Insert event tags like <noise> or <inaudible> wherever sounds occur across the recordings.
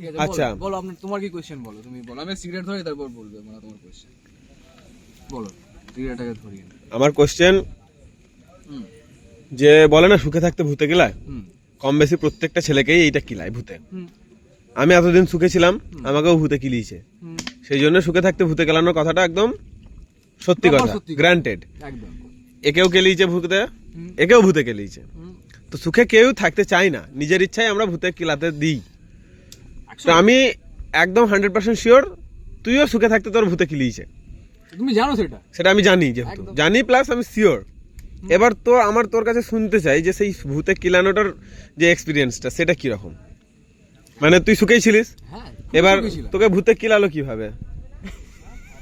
ঠিক আছে আচ্ছা। বলো, আপনার তোমার কি বলো? তুমি বলো। আমি সিগারেট ধরি তারপর বলবে মানে তোমার বলো সিগারেটটাকে ধরিয়ে আমার কোশ্চেন যে বলে না সুখে থাকতে ভূতে গেলায়? কম বেশি প্রত্যেকটা ছেলেকেই এইটা কিলায় ভূতে। আমি এতদিন সুখে ছিলাম আমাকেও ভূতে কিলিয়েছে সেই জন্য সুখে থাকতে ভূতে গেলানোর কথাটা একদম সত্যি কথা গ্রান্টেড একেও কেলিয়েছে ভূতে একেও ভূতে কেলিয়েছে তো সুখে কেউ থাকতে চায় না। নিজের ইচ্ছায় আমরা ভূতে কিলাতে দিই। তো আমি একদম হান্ড্রেড পার্সেন্ট শিওর তুইও সুখে থাকতে তোর ভূতে কিলিয়েছে তুমি জানো সেটা? সেটা আমি জানি যেহেতু। জানি প্লাস আমি শিওর। এবার তো আমার তোর কাছে শুনতে চাই যে সেই ভূতে কিলানোটার যে এক্সপিরিয়েন্সটা সেটা কীরকম? মানে তুই সুখেই ছিলিস? হ্যাঁ এবার তোকে ভূতে কিলালো কীভাবে?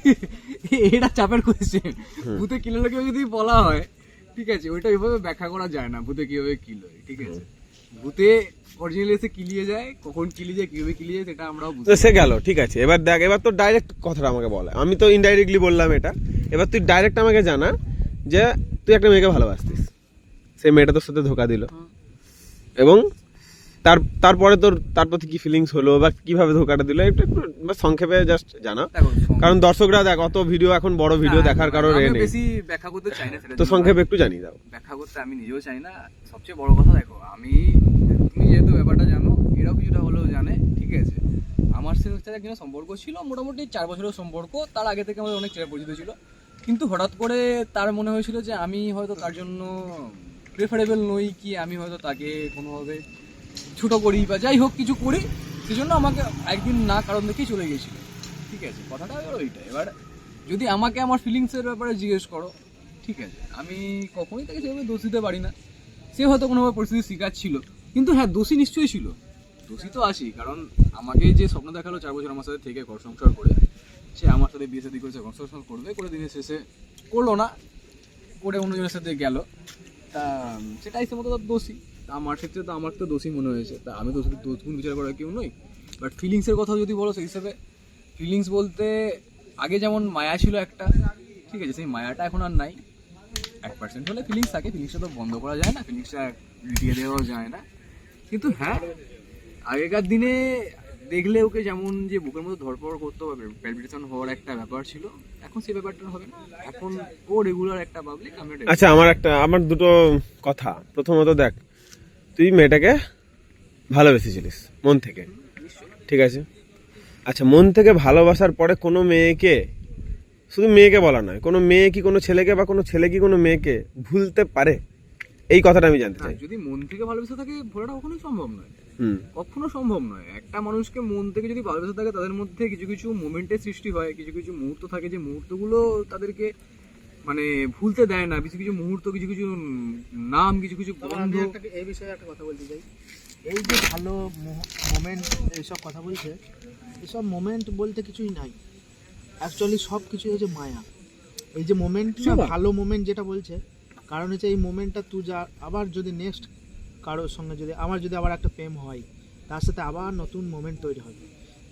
<laughs> এটা চাপের কোয়েশ্চেন ভূতে কিলোকে যদি বলা হয় ঠিক আছে ওইটা এভাবে ব্যাখ্যা করা যায় না ভূতে কীভাবে কিলো ঠিক আছে? ভূতে অরিজিনালি এসে কিলিয়ে যায় কখন কিলিয়ে যায় কীভাবে কিলিয়ে যায় সেটা আমরাও বুঝি সে গেল ঠিক আছে। এবার দেখ এবার তো ডাইরেক্ট কথাটা আমাকে বলে। আমি তো ইনডাইরেক্টলি বললাম এটা। এবার তুই ডাইরেক্ট আমাকে জানা যে তুই একটা মেয়েকে ভালোবাসতিস। সেই মেয়েটা তোর সাথে ধোকা দিল। এবং তার তারপরে তোর তার প্রতি কি ফিলিংস হলো বা কীভাবে ধোকাটা দিল? একটু একটু সংক্ষেপে জাস্ট জানা। কারণ দর্শকরা দেখ অত ভিডিও এখন বড় ভিডিও দেখার এ আমি নেই। বেশি ব্যাখ্যা করতে চাই না তো সংক্ষেপে একটু জানিয়ে দাও। ব্যাখ্যা করতে আমি নিজেও চাই না। সবচেয়ে বড় কথা দেখো আমি তুমি যেহেতু ব্যাপারটা জানো এরাও কিছুটা হলেও জানে ঠিক আছে? আমার সাথে একজনের সম্পর্ক ছিল মোটামুটি চার বছরের সম্পর্ক তার আগে থেকে আমাদের অনেক চেনা পরিচিত ছিল। কিন্তু হঠাৎ করে তার মনে হয়েছিল যে আমি হয়তো তার জন্য প্রেফারেবল নই কি আমি হয়তো তাকে কোনোভাবে ছোট করি বা যাই হোক কিছু করি, সেজন্য আমাকে একদিন না কারণ দেখেই চলে গিয়েছিল ঠিক আছে, কথাটা ওইটা এবার যদি আমাকে আমার ফিলিংসের ব্যাপারে জিজ্ঞেস করো, ঠিক আছে, আমি কখনোই তাকে সেভাবে দোষ দিতে পারি না। সে হয়তো কোনোভাবে পরিস্থিতির শিকার ছিল। কিন্তু হ্যাঁ দোষী নিশ্চয়ই ছিল। দোষী তো আছি কারণ আমাকে যে স্বপ্ন দেখাল চার বছর আমার সাথে থেকে ঘর সংসার করে, সে আমার সাথে বিয়ে সাথে করেছে, ঘর সংসার করবে, করে দিনের শেষে করল না, করে অন্যজনের সাথে গেল। তা, সেটাই সে মতো দোষী। আমার ক্ষেত্রে তো আমার তো দোষী মনে হয়েছে। তা আমি তো দোষ গুণ বিচার করার কেউ নই। বাট ফিলিংসের কথা যদি বলো সেই হিসাবে ফিলিংস বলতে আগে যেমন মায়া ছিল একটা, ঠিক আছে, সেই মায়াটা এখন আর নাই। এক পার্সেন্ট হলে ফিলিংস থাকে ফিলিংসটা তো বন্ধ করা যায় না ফিলিংসটা মিটিয়ে দেওয়াও যায় না। কিন্তু হ্যাঁ আগেকার দিনে দেখলে ওকে যেমন যে বুকের মধ্যে ধরপড় করতো বা প্যালপিটেশন হওয়ার একটা ব্যাপার ছিল, এখন সেই ব্যাপারটা হবে না। এখন ও রেগুলার একটা পাবলিক আমরা আচ্ছা আমার একটা, আমার দুটো কথা। প্রথমত দেখ তুই মেয়েটাকে ভালোবেসেছিলিস মন থেকে। ঠিক আছে? আচ্ছা মন থেকে ভালোবাসার পরে কোনো মেয়েকে শুধু মেয়েকে বলা নয় কোনো মেয়ে কি কোনো ছেলেকে বা কোনো ছেলে কি কোনো মেয়েকে ভুলতে পারে? এই কথাটা আমি জানতে চাই। যদি মন থেকে ভালোবেসে থাকে ভোলাটা কখনোই সম্ভব নয়। হুম। কখনো সম্ভব নয়। একটা মানুষকে মন থেকে যদি ভালোবেসে থাকে তাদের মধ্যে কিছু কিছু মোমেন্টের সৃষ্টি হয় কিছু কিছু মুহূর্ত থাকে যে মুহূর্তগুলো তাদেরকে মানে ভুলতে দেয় না কিছু কিছু মুহূর্ত কিছু কিছু নাম কিছু কিছু গন্ধ। এই বিষয়ে একটা কথা বলতে চাই। এই যে ভালো মোমেন্ট এইসব কথা বলছে এসব মোমেন্ট বলতে কিছুই নাই। অ্যাকচুয়ালি সব কিছুই হচ্ছে মায়া। এই যে মোমেন্ট ভালো মোমেন্ট যেটা বলছে কারণ হচ্ছে এই মোমেন্টটা তুই যা আবার যদি নেক্সট কারোর সঙ্গে যদি আমার যদি আবার একটা প্রেম হয় তার সাথে আবার নতুন মোমেন্ট তৈরি হবে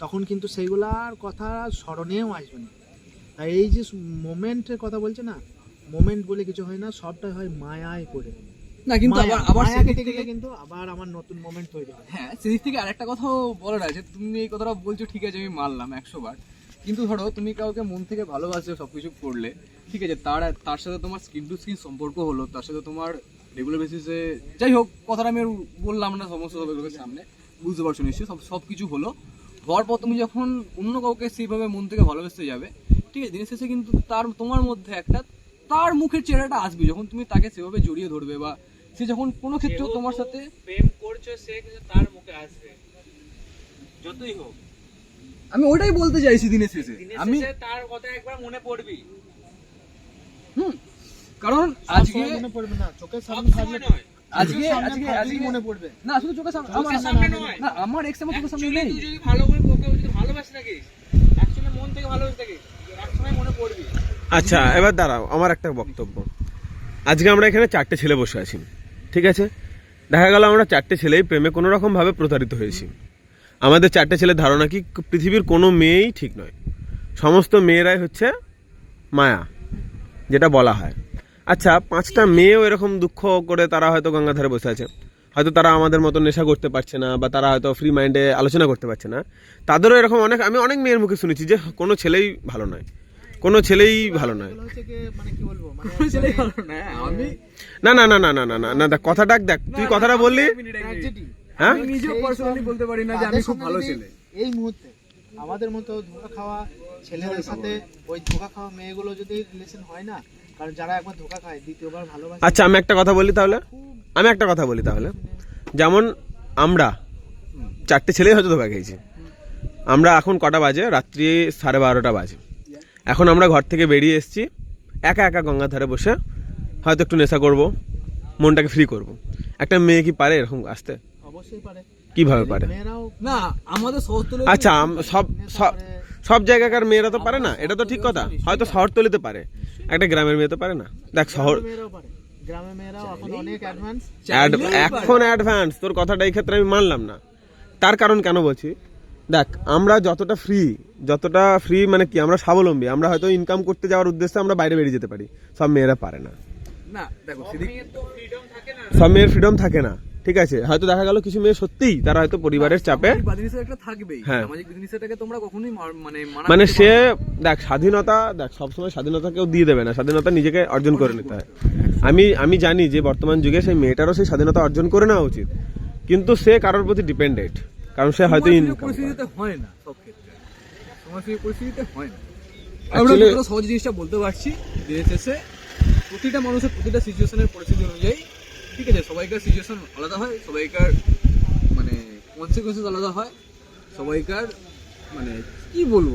তখন কিন্তু সেইগুলার কথা স্মরণেও আসবে না। আর এই যে মোমেন্টের কথা বলছে না মোমেন্ট বলে কিছু হয় না সবটাই হয় মায়ায় করে। না কিন্তু আবার আবার সেদিক থেকে কিন্তু আবার আমার নতুন মোমেন্ট তৈরি হবে হ্যাঁ সেদিক থেকে আরেকটা কথাও বলার আছে তুমি এই কথাটা বলছো ঠিক আছে আমি মানলাম একশো বার। কিন্তু ধরো তুমি কাউকে মন থেকে ভালোবাসছো সব কিছু করলে ঠিক আছে তার তার সাথে তোমার স্কিন টু স্কিন সম্পর্ক হলো তার সাথে তোমার রেগুলার বেসিসে যাই হোক কথাটা আমি বললাম না সমস্ত সব লোকের সামনে বুঝতে পারছ নিশ্চয়ই সব সব কিছু হলো। হওয়ার পর তুমি যখন অন্য কাউকে সেইভাবে মন থেকে ভালোবাসতে যাবে ঠিক আছে দিনের শেষে কিন্তু তার তোমার মধ্যে একটা তার মুখের চেহারাটা আসবে যখন তুমি তাকে সেভাবে জড়িয়ে ধরবে বা সে যখন কোনো ক্ষেত্রেও তোমার সাথে প্রেম করছ সে তার মুখে আসবে। যতই হোক। আমি ওটাই বলতে চাইছি দিনের শেষে। আমি তার কথা একবার মনে পড়বি। হুম। কারণ আজকে মনে পড়বে না চোখের সামনে থাকলে আজকে আজকে আজকে মনে পড়বে। না শুধু চোখের সামনে আমার সামনে নয়। না আমার এক্স আমার চোখের সামনে নেই। তুই যদি ভালো করে ওকে যদি ভালোবাসি থাকিস অ্যাকচুয়ালি মন থেকে ভালোবাসি থাকিস পড়বি আচ্ছা এবার দাঁড়াও, আমার একটা বক্তব্য। আজকে আমরা এখানে চারটে ছেলে বসে আছি, ঠিক আছে? দেখা গেল আমরা চারটে ছেলেই প্রেমে কোনো রকম ভাবে প্রতারিত হয়েছি। আমাদের চারটে ছেলের ধারণা কি, পৃথিবীর কোনো মেয়েই ঠিক নয়। সমস্ত মেয়েরাই হচ্ছে মায়া, যেটা বলা হয়। আচ্ছা পাঁচটা মেয়েও এরকম দুঃখ করে তারা হয়তো গঙ্গাধারে বসে আছে। হয়তো তারা আমাদের মতো নেশা করতে পারছে না বা তারা হয়তো ফ্রি মাইন্ডে আলোচনা করতে পারছে না। তাদেরও এরকম অনেক আমি অনেক মেয়ের মুখে শুনেছি যে কোনো ছেলেই ভালো নয়। কোনো ছেলেই ভালো নয়। মানে কি বলব? মানে ভালো না না না না না না না না না দেখ কথাটা দেখ তুই কথাটা বললি? হ্যাঁ? নিজেও পার্সোনালি বলতে পারি না যে আমি খুব ভালো ছেলে। এই মুহূর্তে আমাদের মতো ধোকা খাওয়া ছেলেদের সাথে ওই ধোকা খাওয়া মেয়েগুলো যদি রিলেশন হয় না কারণ যারা একবার ধোকা খায় দ্বিতীয়বার ভালোবাসে। আচ্ছা আমি একটা কথা বলি তাহলে? আমি একটা কথা বলি তাহলে। যেমন আমরা চারটে ছেলেই হয়তো ধোকা খেয়েছি। আমরা এখন কটা বাজে? রাত্রি সাড়ে বারোটা বাজে। এখন আমরা ঘর থেকে বেরিয়ে এসেছি। একা একা গঙ্গার ধারে বসে হয়তো একটু নেশা করব মনটাকে ফ্রি করব। একটা মেয়ে কি পারে এরকম আসতে? অবশ্যই পারে। কীভাবে পারে? না আমাদের আচ্ছা সব সব সব জায়গাকার মেয়েরা তো পারে না। এটা তো ঠিক কথা। হয়তো শহরতলিতে পারে। একটা গ্রামের মেয়ে তো পারে না। দেখ শহর এখন অনেক অ্যাডভান্স এখন অ্যাডভান্স তোর কথাটা এই ক্ষেত্রে আমি মানলাম না। তার কারণ কেন বলছি? দেখ আমরা যতটা ফ্রি যতটা ফ্রি মানে কি আমরা স্বাবলম্বী আমরা হয়তো ইনকাম করতে যাওয়ার উদ্দেশ্যে আমরা বাইরে বেরিয়ে যেতে পারি। সব মেয়েরা পারে না। না দেখো সব মেয়ের ফ্রিডম থাকে না। ঠিক আছে হয়তো দেখা গেল কিছু মেয়ে সত্যিই তারা হয়তো পরিবারের চাপে থাকবেই। হ্যাঁ। তোমরা কখনোই মানে মানে সে দেখ স্বাধীনতা দেখ সবসময় স্বাধীনতা কেউ দিয়ে দেবে না স্বাধীনতা নিজেকে অর্জন করে নিতে হয়। আমি আমি জানি যে বর্তমান যুগে সেই মেয়েটারও সেই স্বাধীনতা অর্জন করে নেওয়া উচিত কিন্তু সে কারোর প্রতি ডিপেন্ডেন্ট কারণ সে হয়তো পরিস্থিতিতে হয় না সব ক্ষেত্রে। সমাজের পরিস্থিতিতে হয় না। আমরা সহজ জিনিসটা বলতে পারছি শেষে প্রতিটা মানুষের প্রতিটা সিচুয়েশনের পরিস্থিতি অনুযায়ী ঠিক আছে সবাইকার সিচুয়েশন আলাদা হয় সবাইকার মানে কনসিকুয়েন্সেস আলাদা হয় সবাইকার মানে কি বলব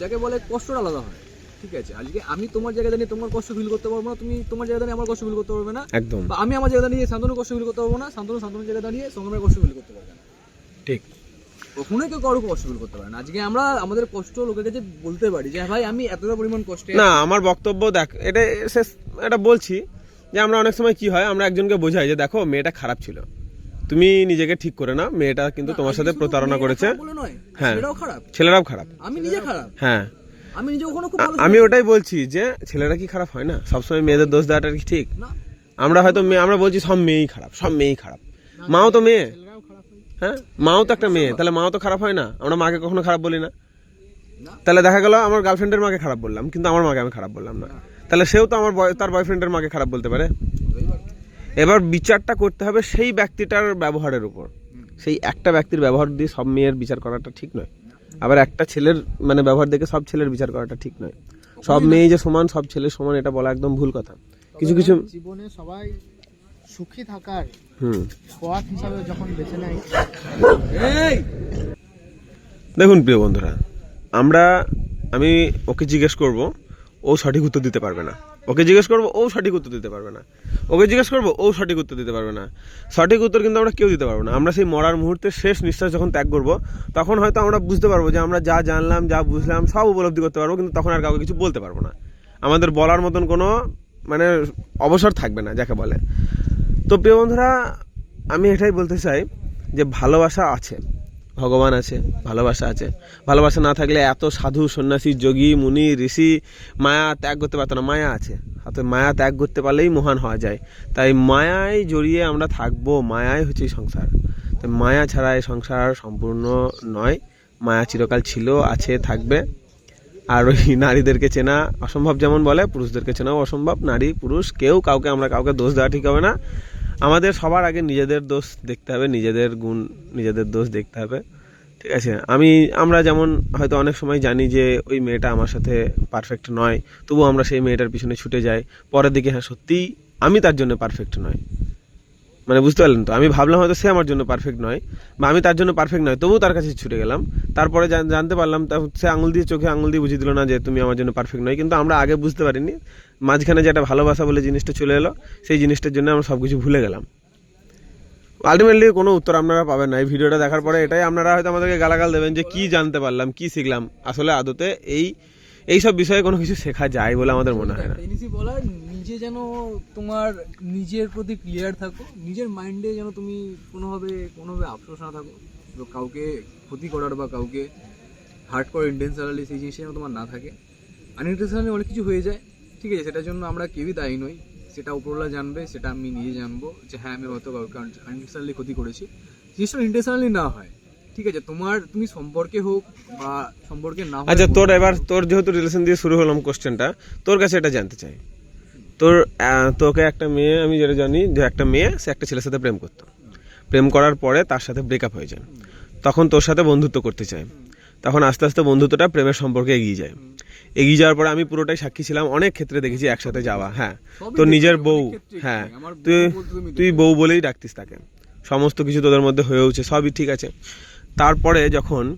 যাকে বলে কষ্টটা আলাদা হয় ঠিক আছে? আজকে আমি তোমার জায়গায় দাঁড়িয়ে তোমার কষ্ট ফিল করতে পারব না তুমি তোমার জায়গায় দাঁড়িয়ে আমার কষ্ট ফিল করতে পারবে না একদম। বা আমি আমার জায়গা দাঁড়িয়ে শান্তনু কষ্ট ফিল করতে পারব না শান্তনু শান্তনুর জায়গায় দাঁড়িয়ে সঙ্গমের কষ্ট ফিল করতে পারবে না। ঠিক। কখনোই কেউ কারও কষ্ট ফিল করতে পারে না। আজকে আমরা আমাদের কষ্ট লোকের কাছে বলতে পারি যে ভাই আমি এতটা পরিমাণ কষ্টে না আমার বক্তব্য দেখ এটা শেষ এটা বলছি যে আমরা অনেক সময় কি হয় আমরা একজনকে বোঝাই যে দেখো মেয়েটা খারাপ ছিল। তুমি নিজেকে ঠিক করে না মেয়েটা কিন্তু তোমার সাথে প্রতারণা করেছে। হ্যাঁ। ছেলেরাও খারাপ। আমি নিজে খারাপ। হ্যাঁ। আমি নিজে কখনো খুব আমি ওটাই বলছি যে ছেলেরা কি খারাপ হয় না? সবসময় মেয়েদের দোষ দেওয়াটা কি ঠিক? আমরা হয়তো মেয়ে আমরা বলছি সব মেয়েই খারাপ সব মেয়েই খারাপ। মাও তো মেয়ে। হয়? মাও তো একটা মেয়ে। তাহলে মাও তো খারাপ হয় না? আমরা মাকে কখনো খারাপ বলি না। তাহলে দেখা গেল আমার গার্লফ্রেন্ডের মাকে খারাপ বললাম কিন্তু আমার মাকে আমি খারাপ বললাম না। তাহলে সেও তো আমার তার বয়ফ্রেন্ডের মাকে খারাপ বলতে পারে। এবার বিচারটা করতে হবে সেই ব্যক্তিটার ব্যবহারের উপর। সেই একটা ব্যক্তির ব্যবহার দিয়ে সব মেয়ের বিচার করাটা ঠিক নয়। আবার একটা ছেলের মানে ব্যবহার দেখে সব ছেলের বিচার করাটা ঠিক নয়। সব মেয়ে যে সমান সব ছেলে সমান এটা বলা একদম ভুল কথা। কিছু কিছু জীবনে সবাই সুখী থাকার হুম। পথ হিসাবে যখন বেছে নেয় দেখুন প্রিয় বন্ধুরা আমরা আমি ওকে জিজ্ঞেস করব ও সঠিক উত্তর দিতে পারবে না। ওকে জিজ্ঞেস করব, ও সঠিক উত্তর দিতে পারবে না। ওকে জিজ্ঞেস করব, ও সঠিক উত্তর দিতে পারবে না। সঠিক উত্তর কিন্তু আমরা কেউ দিতে পারব না। আমরা সেই মরার মুহূর্তে শেষ নিঃশ্বাস যখন ত্যাগ করব, তখন হয়তো আমরা বুঝতে পারব যে আমরা যা জানলাম, যা বুঝলাম, সব উপলব্ধি করতে পারব, কিন্তু তখন আর কাউকে কিছু বলতে পারব না। আমাদের বলার মতন কোনো মানে অবসর থাকবে না, যাকে বলে। তো প্রিয় বন্ধুরা, আমি এটাই বলতে চাই যে ভালোবাসা আছে। ভগবান আছে, ভালোবাসা আছে। ভালোবাসা না থাকলে এত সাধু, সন্ন্যাসী, যোগী, মুনি, ঋষি, মায়া ত্যাগ করতে পারতো না। মায়া আছে। হাতে মায়া ত্যাগ করতে পারলেই মহান হওয়া যায়। তাই মায়ায় জড়িয়ে আমরা থাকব। মায়াই হচ্ছে সংসার। তাই মায়া ছাড়া এই সংসার সম্পূর্ণ নয়। মায়া চিরকাল ছিল, আছে, থাকবে। আর ওই নারীদেরকে চেনা অসম্ভব যেমন বলে, পুরুষদেরকে চেনাও অসম্ভব। নারী, পুরুষ, কেউ কাউকে, আমরা কাউকে দোষ দেওয়া ঠিক হবে না। আমাদের সবার আগে নিজেদের দোষ দেখতে হবে, নিজেদের গুণ, নিজেদের দোষ দেখতে হবে, ঠিক আছে? আমি, আমরা যেমন হয়তো অনেক সময় জানি যে ওই মেয়েটা আমার সাথে পারফেক্ট নয়, তবুও আমরা সেই মেয়েটার পিছনে ছুটে যাই, পরের দিকে হ্যাঁ সত্যিই আমি তার জন্য পারফেক্ট নয় মানে বুঝতে পারলেন তো? আমি ভাবলাম হয়তো সে আমার জন্য পারফেক্ট নয়, বা আমি তার জন্য পারফেক্ট নয়, তবুও তার কাছে ছুটে গেলাম। তারপরে জানতে পারলাম তা সে আঙুল দিয়ে চোখে আঙুল দিয়ে বুঝিয়ে দিল না যে তুমি আমার জন্য পারফেক্ট নয়। কিন্তু আমরা আগে বুঝতে পারিনি, মাঝখানে যে একটা ভালোবাসা বলে জিনিসটা চলে এলো, সেই জিনিসটার জন্য আমরা সব কিছু ভুলে গেলাম। আলটিমেটলি কোনো উত্তর আপনারা পাবেন না। এই ভিডিওটা দেখার পরে এটাই, আপনারা হয়তো আমাদেরকে গালাগাল দেবেন যে কি জানতে পারলাম, কি শিখলাম। আসলে আদতে এই এই সব বিষয়ে কোনো কিছু শেখা যায় বলে আমাদের মনে হয় না। নিজে যেন তোমার নিজের প্রতি ক্লিয়ার থাকো, নিজের মাইন্ডে যেন তুমি কোনোভাবে কোনোভাবে আফসোস না থাকো। কাউকে ক্ষতি করার বা কাউকে হার্ট করার ইন্টেনশনালি সেই জিনিসটা যেন তোমার না থাকে। আনইন্টেনশনালি অনেক কিছু হয়ে যায়, ঠিক আছে, সেটার জন্য আমরা কেউই দায়ী নই। সেটা উপরওয়ালা জানবে, সেটা আমি নিজে জানব যে হ্যাঁ আমি হয়তো কাউকে আনইনটেনশনালি ক্ষতি করেছি। জিনিসটা ইন্টেনশনালি না হয় ঠিক আছে তোমার তুমি সম্পর্কে হোক বা সম্পর্কে না আচ্ছা তোর এবার তোর যেহেতু রিলেশন দিয়ে শুরু হলাম কোশ্চেনটা তোর কাছে এটা জানতে চাই। তোর তোকে একটা মেয়ে আমি যেটা জানি যে একটা মেয়ে সে একটা ছেলের সাথে প্রেম করতো। প্রেম করার পরে তার সাথে ব্রেকআপ হয়ে যায়। তখন তোর সাথে বন্ধুত্ব করতে চায়। তখন আস্তে আস্তে বন্ধুত্বটা প্রেমের সম্পর্কে এগিয়ে যায়। এগিয়ে যাওয়ার পরে আমি পুরোটাই সাক্ষী ছিলাম অনেক ক্ষেত্রে দেখেছি একসাথে যাওয়া হ্যাঁ। তোর নিজের বউ হ্যাঁ। তুই তুই বউ বলেই ডাকতিস তাকে। সমস্ত কিছু তোদের মধ্যে হয়ে উঠছে সবই ঠিক আছে। তারপরে যখন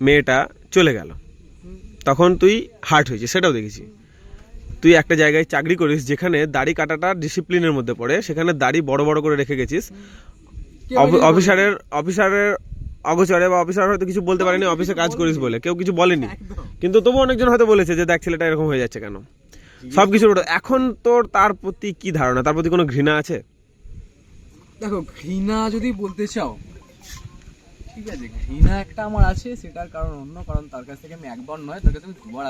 মেয়েটা চলে গেল তখন তুই হার্ট হয়েছে সেটাও দেখেছি। তুই একটা জায়গায় চাকরি করিস যেখানে দাড়ি কাটাটা ডিসিপ্লিনের মধ্যে পড়ে সেখানে দাড়ি বড় বড় করে রেখে গেছিস। অফিসারের অফিসারের অগোচরে বা অফিসার হয়তো কিছু বলতে পারেনি অফিসে কাজ করিস বলে কেউ কিছু বলেনি। কিন্তু তবু অনেকজন হয়তো বলেছে যে দেখ ছেলেটা এরকম হয়ে যাচ্ছে কেন? সব কিছুর এখন তোর তার প্রতি কি ধারণা? তার প্রতি কোনো ঘৃণা আছে? দেখো ঘৃণা যদি বলতে চাও ঠিক আছে, ঘৃণা একটা আমার আছে, সেটার কারণ অন্য, কারণ তার কাছ থেকে আমি একবার নয়, তার কাছে আমি দুবার